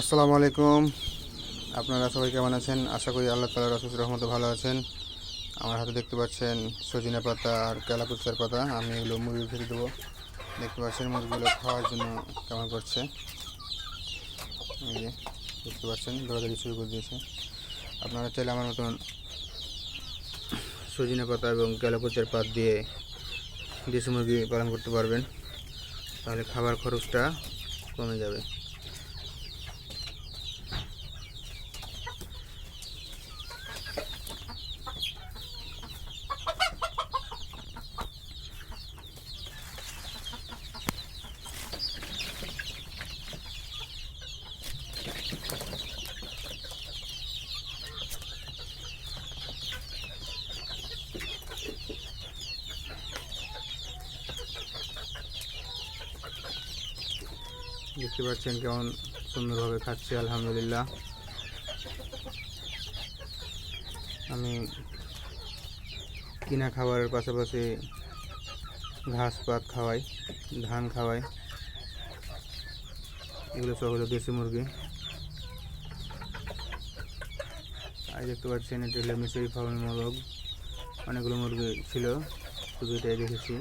আসসালামু আলাইকুম। আপনারা সবাই কেমন আছেন? আশা করি আল্লাহ তালার অসুস্থ রহমতে ভালো আছেন। আমার হাতে দেখতে পাচ্ছেন সজিনা পাতা আর কালাকুচার পাতা। আমি এগুলো মুরগি খেতে দেবো। দেখতে পাচ্ছেন মুরগিগুলো খাওয়ার জন্য কেমন করছে। দেখতে পাচ্ছেন দৌড়াদৌড়ি শুরু করে দিয়েছে। আপনারা চাইলে আমার মতন সজিনা পাতা এবং কালাকুচার পাত দিয়ে দেশি মুরগি পালন করতে পারবেন। তাহলে খাবার খরচটা কমে যাবে। দেখতে পাচ্ছেন কেমন সুন্দরভাবে খাচ্ছে, আলহামদুলিল্লাহ। আমি কিনা খাবারের পাশাপাশি ঘাস পাত খাওয়াই, ধান খাওয়াই। এগুলো সব হলো দেশি মুরগি। আর দেখতে পাচ্ছেন, এটা হলো মিশরি ফার্মের মোরগ অনেকগুলো মুরগি ছিল শুধু এটাই দেখেছি।